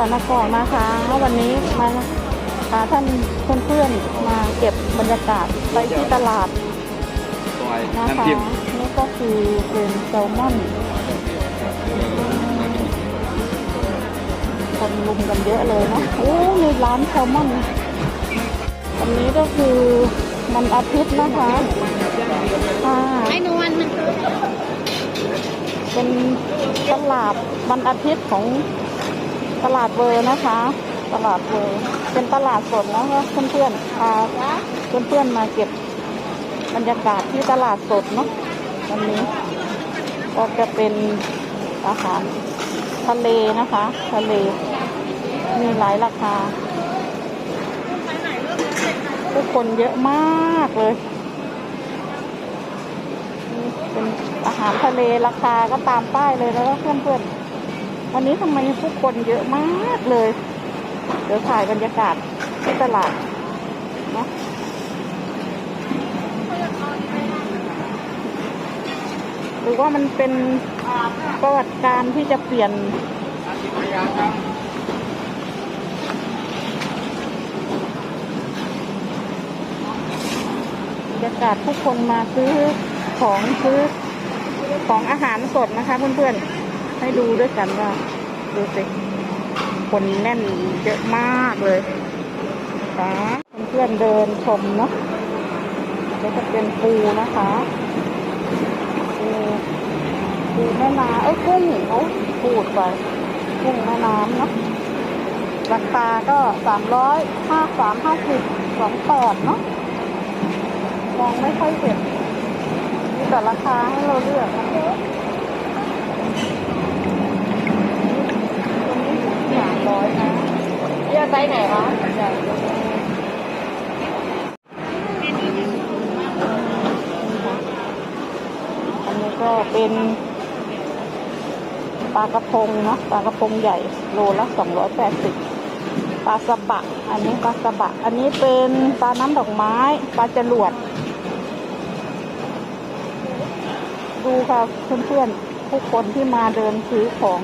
สดีช่องสอนกรนะคะวันนี้มาพาท่านเพื่อนๆมาเก็บบรรยากาศไปที่ตลาดซอยนะน้ำคะจิ้มนี่ก็คือเป็นแซลมอนคนลุมกันเยอะเลยนะโอ้มีร้านแซลมอนนะวันนี้ก็คือมันอาทิตย์นะคะค่ะไอ้นวลมันเป็นตลาดวันอาทิตย์ของ ตลาดเวอร์นะคะ ตลาดเวอร์เป็นตลาดสดนะคะเพื่อนๆพาเพื่อนๆมาเก็บบรรยากาศที่ตลาดสดเนาะวันนี้ ก็จะเป็นอาหารทะเลนะคะ ทะเลมีหลายราคาผู้คนเยอะมากเลย เป็นอาหารทะเลราคาก็ตามป้ายเลยแล้วก็เพื่อนๆ วันนี้ทำไมผู้คนเยอะมากเลย เดี๋ยวถ่ายบรรยากาศที่ตลาดเนาะหรือว่ามันเป็นประวัติการที่จะเปลี่ยนบรรยากาศผู้คนมาซื้อของซื้อของอาหารสดนะคะเพื่อนๆ ให้ดูด้วยกันว่า ดูสิ คนแน่นเยอะมากเลยค่ะเพื่อนเดินชมเนาะแล้วก็เป็นปูนะคะปูปูแม่น้ำเอ้ยกุ้งเขาพูดไปกุ้งแม่น้ำเนาะราคาก็สามร้อยห้าสามห้าสิบสองแปดเนาะมองไม่ค่อยเห็นมีแต่ราคาให้เราเลือกนะนี้สามร้ อยนะเลือกไซส์ไหนคะอันนี้ก็เป็นปลากระพงเนาะปลากระพงใหญ่โลละสองร้อยแปดสิบปลาสบะ อันนี้ปลาสบะ อันนี้เป็นปลาน้ำดอกไม้ ปลาจรวด ดูค่ะเพื่อนๆผู้คนที่มาเดินซื้อของ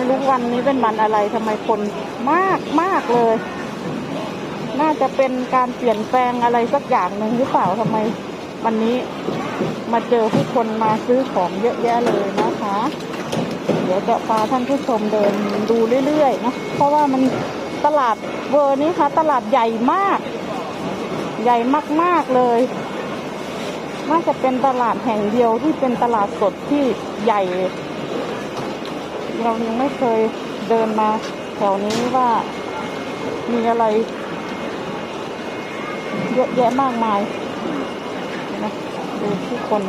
ไม่รู้วันนี้เป็นวันอะไรทำไมคนมากมากเลย น่าจะเป็นการเปลี่ยนแปลงอะไรสักอย่างหนึ่งหรือเปล่าทำไมวันนี้มาเจอผู้คนมาซื้อของเยอะแยะเลยนะคะ เดี๋ยวจะพาท่านผู้ชมเดินดูเรื่อยๆนะเพราะว่ามันตลาดเวอร์นี้ค่ะ ตลาดใหญ่มาก ใหญ่มากๆเลยน่าจะเป็นตลาดแห่งเดียวที่เป็นตลาดสดที่ใหญ่ เรายังไม่เคยเดินมาแถวนี้ว่ามีอะไร เยอะแยะมากมายนะดูผู้คน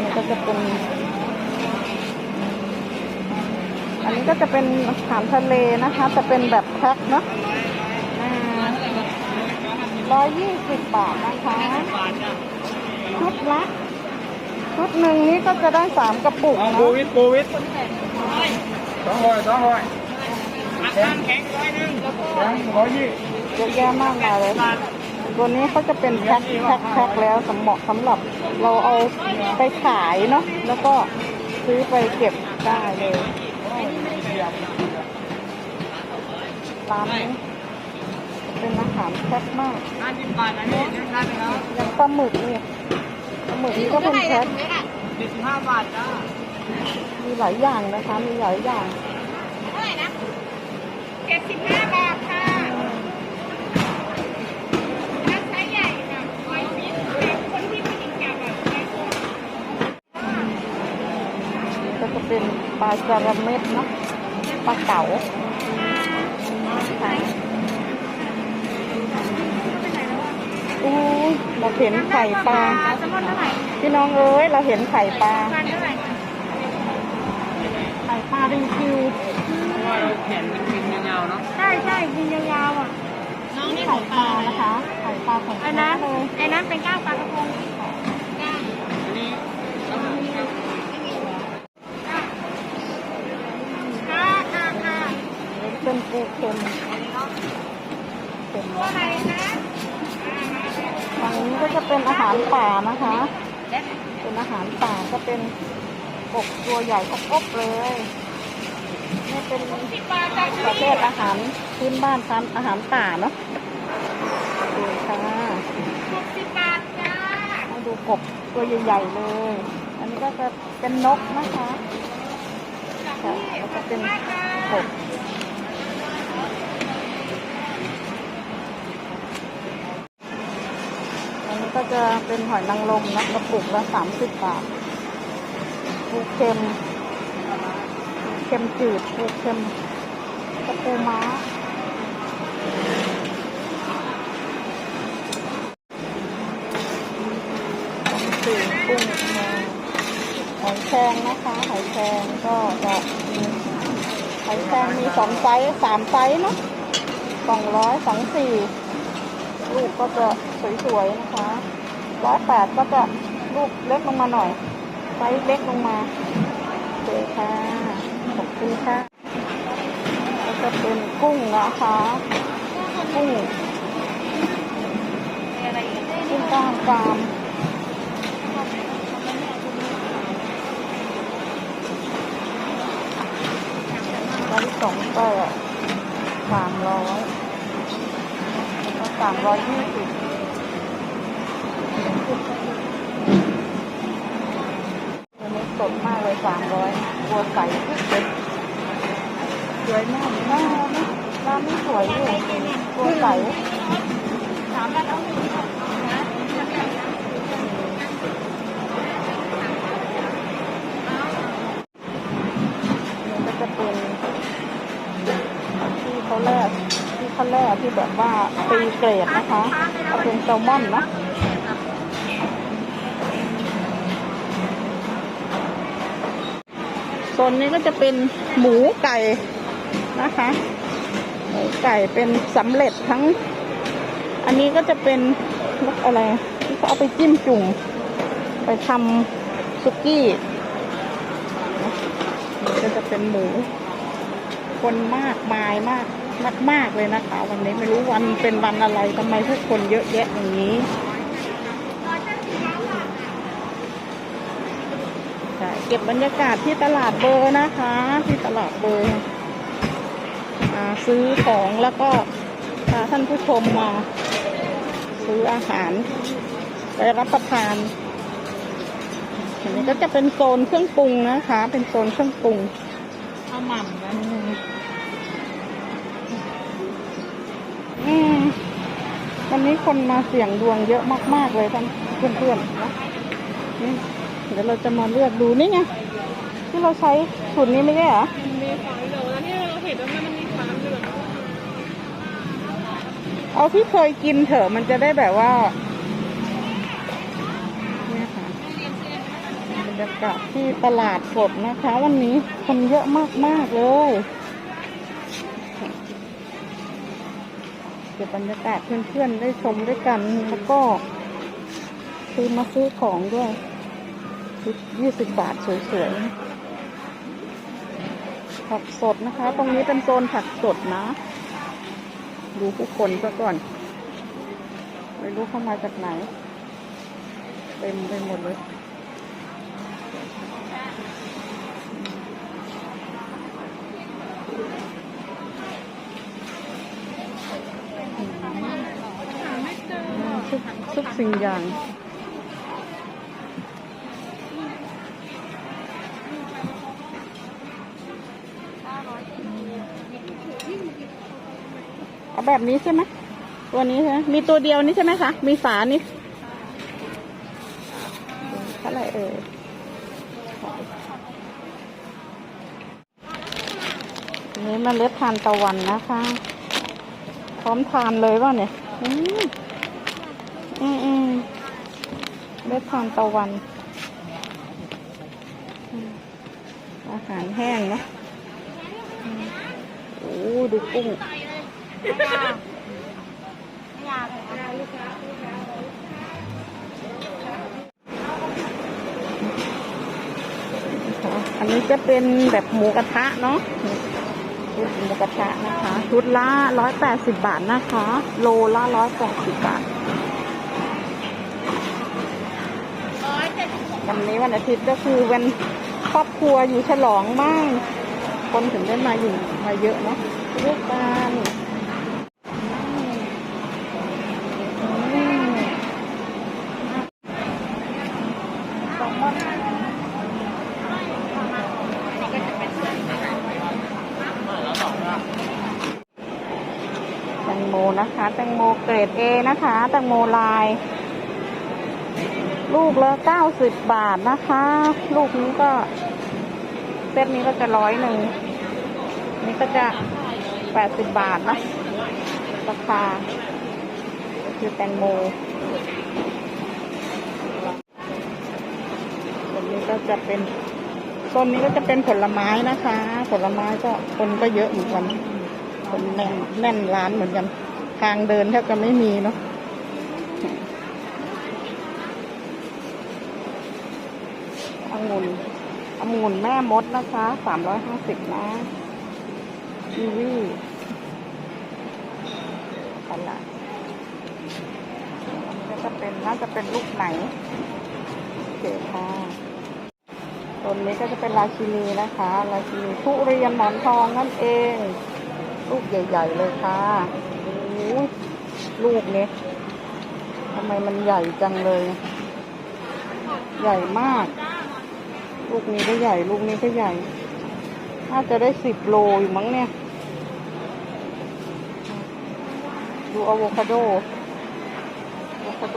นี่ก็จะเป็นอันนี้ก็จะเป็นอาหารทะเลนะคะแต่เป็นแบบแพ็คเนาะ ร้อยยี่สิบบาทนะคะชุดละชุดหนึ่งนี้ก็จะได้สามกระปุกเอานะ โควิดโควิดสองร้อยสองร้อยแข็งแข็งร้อยหนึ่งแข็งร้อยยี่เยอะแยะมากมายเลย ตัวนี้เขาจะเป็นแพ็คแพ็คแพ็คแล้วสำเหมาะสำหรับเราเอาไปขายเนาะ แล้วก็ซื้อไปเก็บได้เลยร้านนี้ เป็นอาหารแพ็คมากห้าสิบบาทอันนี้ยังทันไหมครับอย่างปลาหมึกเนี่ยปลาหมึกนี่ก็เป็นแพ็คเจ็ดสิบห้าบาทจ้ามีหลายอย่างนะคะ มีหลายอย่างเท่าไหร่นะเจ็ดสิบห้าบาทค่ะถ้าไซส์ใหญ่ค่ะร้อยสิบแต่คนที่ผู้หญิงจับอะใช้ตัวก็จะเป็นปลาจาระเม็ดเนาะปลาเก๋าค่ะโอ้ยเราเห็นไข่ปลาแซลมอนเท่าไหร่พี่น้องเอ้ยเราเห็นไข่ปลาพันเท่าไหร่คะไข่ปลาดิคิวเราเขียนเป็นพิมพ์ยาวๆเนาะใช่ใช่กินยาวๆอะน้องนี่ขไข่องปลานะคะไข่ปลาของไอ้แท้นั้นเลยไอ้นั้นเป็นก้างปลากระพงก้าง อันนี้ อ อะไรนะ ฝั่งนี้ก็ จะเป็นอาหารป่านะคะ เป็นอาหารป่าก็เป็นกบตัวใหญ่กบๆเลยนี่เป็นสิบาทจ้ะประเภทอาหารพื้นบ้านทานอาหารป่าเนาะดูค่ะหกสิบาทจ้ามาดูกบตัวใหญ่ๆเลย อันนี้ก็จะเป็นนกนะคะค่ะแล้วก็เป็นกบอันนี้ก็ จะเป็นหอยนางรมนะกระปุกละสามสิบบาทปูเค็มเค็มจืดปูเค็มกระปูม้าสี่กุ้งแห้งหอยแครงนะคะ หอยแครงก็จะมีหอยแครงมีสองไซส์สามไซส์เนาะสองร้อยสองสี่ลูกก็จะสวยๆนะคะ ร้อยแปดก็จะลูกเล็กลงมาหน่อยไซส์เล็กลงมาโอเคค่ะขอบคุณค่ะก็จะเป็นกุ้งนะคะกุ้งกุ้งกล้ามกรามร้อยสองแปดสามร้อยแล้วก็สามร้อยยี่สิบ อันนี้สดมากเลยสามร้อยตัวใสทุกเลยสวยมากน้านี่น้าไม่สวยเลยตัวใสสามบาทเอาหนึ่งนะมันก็จะเป็นที่เขาแรกที่เขาแรกที่แบบว่าตีเกรดนะคะเอาเป็นแซลมอนนะ โซนนี้ก็จะเป็นหมูไก่นะคะ หมูไก่เป็นสำเร็จทั้ง อันนี้ก็จะเป็นอะไรที่เขาเอาไปจิ้มจุ่มไปทำซุกี้นี่ก็จะเป็นหมู คนมากมายมากมากมากเลยนะคะ วันนี้ไม่รู้วันเป็นวันอะไรทำไมทุกคนเยอะแยะอย่างนี้ ใช่ เก็บบรรยากาศที่ตลาดเบอร์นะคะ ที่ตลาดเบอร์อ่าซื้อของแล้วก็พาท่านผู้ชมมา ซื้ออาหารไปรับประทานอันนี้ก็จะเป็นโซนเครื่องปรุงนะคะ เป็นโซนเครื่องปรุงเอาวหม่ำนะอืมอืมวันนี้คนมาเสี่ยงดวงเยอะมาก ๆ เลยท่านเพื่อนๆนะ เดี๋ยวเราจะมาเลือกดูนี่ไงที่เราใช้สูตรนี้ไม่ใช่เหรอมันมีฝาเหลืองแล้วที่เราเห็นว่ามันมีฝาเหลืองเอาที่เคยกินเถอะมันจะได้แบบว่าเนี่ยค่ะบรรยากาศที่ตลาดสดนะคะ วันนี้คนเยอะมากๆเลยเก็บบรรยากาศเพื่อนๆได้ชมด้วยกันแล้วก็ซื้อมาซื้อของด้วย ชุดยี่สิบบาทสวยๆ ผักสดนะคะ ตรงนี้เป็นโซนผักสดนะ ดูผู้คนซะก่อน ไม่รู้เข้ามาจากไหน เต็มไปหมดเลยทุกสิ่งอย่าง แบบนี้ใช่ไหมตัวนี้ใช่ไหมมีตัวเดียวนี้ใช่ไหมคะมีฝานี่เท่าไหร่เอ่ยอันนี้เล็ดทานตะวันนะคะ พร้อมทานเลยว่าเนี่ยอืมอืมอืมเล็ดทานตะวัน อาหารแห้งนะโอ้ดูกุ้ง อันนี้จะเป็นแบบหมูกระทะเนาะชุดหมูกระทะนะคะ ชุดละร้อยแปดสิบบาทนะคะ โลละร้อยแปดสิบบาทวันนี้วันอาทิตย์ก็คือวันครอบครัวอยู่ฉลองมั่งคนถึงได้มาอยู่มาเยอะเนาะลูกกันอืมแตงโมแตงโมนะคะ แตงโมเกร ดเอนะคะแตงโมลาย ลูกละเก้าสิบบาทนะคะ ลูกนี้ก็เซตนี้ก็จะร้อยหนึ่งนี่ก็จะแปดสิบบาทนะราคาคือแตงโมต้นนี้ก็จะเป็นต้นนี้ก็จะเป็นผลไม้นะคะ ผลไม้ก็คนก็เยอะเหมือนกันคนแน่นแน่นร้านเหมือนกัน ทางเดินแทบจะไม่มีเนาะองุ่นองุ่นแม่มดนะคะสามร้อยห้าสิบนะกีวีอะไรก็จะเป็นน่าจะเป็นลูกไหนโอเคค่ะต้นนี้ก็จะเป็นราชินีนะคะ ราชินีทุเรียนหมอนทองนั่นเอง ลูกใหญ่ ๆ เลยค่ะ ลูกเนี้ทำไมมันใหญ่จังเลย ใหญ่มาก ลูกนี้ก็ใหญ่ ลูกนี้ก็ใหญ่ น่าจะได้สิบโลอยู่มั้งเนี่ย ดูอะโวคาโดอะโวคาโด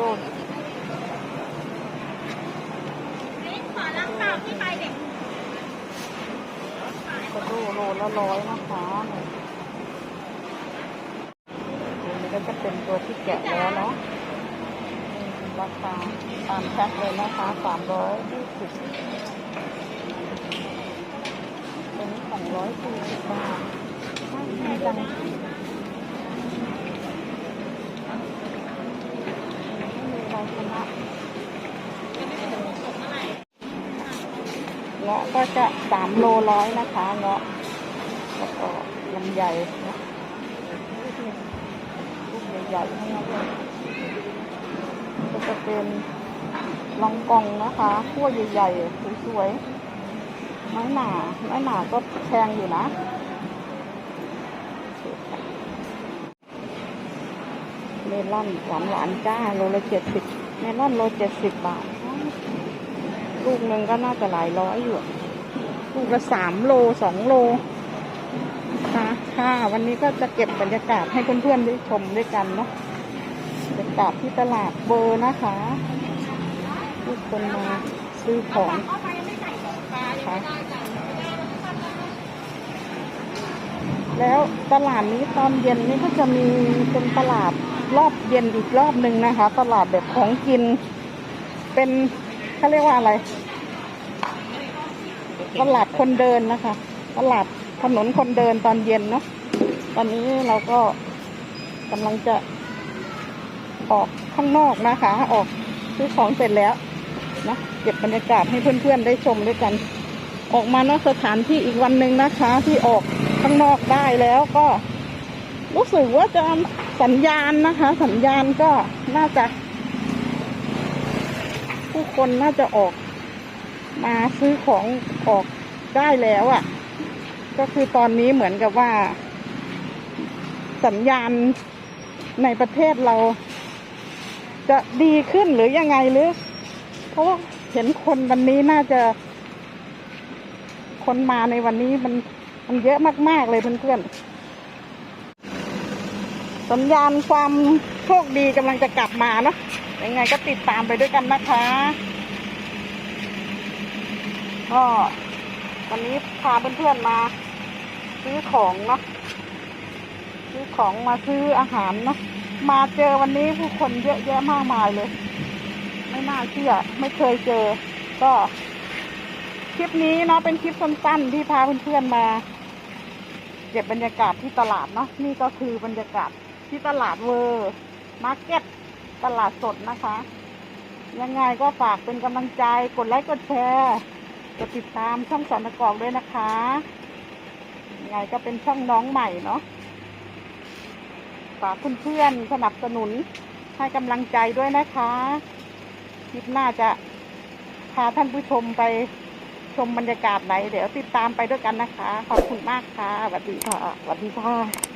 นี่ขอรับเปล่าที่ไปเด็กอะโวคาโดโลละร้อยนะคะตัวนี้ก็จะ เป็นตัวที่แกะแล้วเนาะราคาตามแพ็คเลยนะคะสามร้อยยี่สิบตัวนี้สองร้อยสี่สิบบาทน่ากินจังไม่มีใครชนะเงาะก็จะสามโลร้อยนะคะเงาะแล้วก็ลำไยนะลูก ใหญ่ๆทั้งนั้นเลยก็จะเป็นลองกองนะคะขั้วใหญ่ๆสวยๆน้อยหนาน้อยหนาก็แพงอยู่นะเมลอนหวานหวานจ้าโลละเจ็ดสิบเมลอนโลเจ็ดสิบบาท ลูกหนึ่งก็น่าจะหลายร้อยอยู่ ลูกละสามโลสองโล ค่ะ วันนี้ก็จะเก็บบรรยากาศให้เพื่อนๆได้ชมด้วยกันเนาะบรรยากาศที่ตลาดเบอร์นะคะทุกคนมาซื้อของค่ะแล้วตลาดนี้ตอนเย็นนี้ก็จะมีเป็นตลาดรอบเย็นอีกรอบหนึ่งนะคะ ตลาดแบบของกิน เป็นเขาเรียกว่าอะไร ตลาดคนเดินนะคะ ตลาด ถนนคนเดินตอนเย็นเนาะตอนนี้เราก็กำลังจะออกข้างนอกนะคะ ออกซื้อของเสร็จแล้วนะเก็บบรรยากาศให้เพื่อนๆได้ชมด้วยกัน ออกมานอกสถานที่อีกวันหนึ่งนะคะ ที่ออกข้างนอกได้แล้วก็ รู้สึกว่าจะสัญญาณนะคะ สัญญาณก็น่าจะ ผู้คนน่าจะออกมาซื้อของออกได้แล้วอะ่ะ ก็คือตอนนี้เหมือนกับว่า สัญญาณในประเทศเรา จะดีขึ้นหรือยังไงหรือ เพราะว่าเห็นคนวันนี้น่าจะ คนมาในวันนี้มันมันเยอะมากๆเลยเพื่อนๆ สัญญาณความโชคดีกำลังจะกลับมาเนาะยังไงก็ติดตามไปด้วยกันนะคะก็วันนี้พาเพื่อนๆมา ซื้อของเนาะซื้อของมาซื้ออาหารเนาะมาเจอวันนี้ผู้คนเยอะแยะมากมายเลย ไม่น่าเชื่อไม่เคยเจอ ก็คลิปนี้เนาะเป็นคลิปสั้นๆที่พาเพื่อนๆมาเก็บบรรยากาศที่ตลาดเนาะนี่ก็คือบรรยากาศที่ตลาดเวอร์มาร์เก็ตตลาดสดนะคะ ยังไงก็ฝากเป็นกำลังใจกดไลค์กดแชร์กดติดตามช่องสอนตะกอกด้วยนะคะ ยังไงก็เป็นช่องน้องใหม่เนาะฝากเพื่อนๆสนับสนุนให้กำลังใจด้วยนะคะคลิปหน้าจะพาท่านผู้ชมไปชมบรรยากาศไหน เดี๋ยวติดตามไปด้วยกันนะคะ ขอบคุณมากค่ะสวัสดีค่ะสวัสดีค่ะ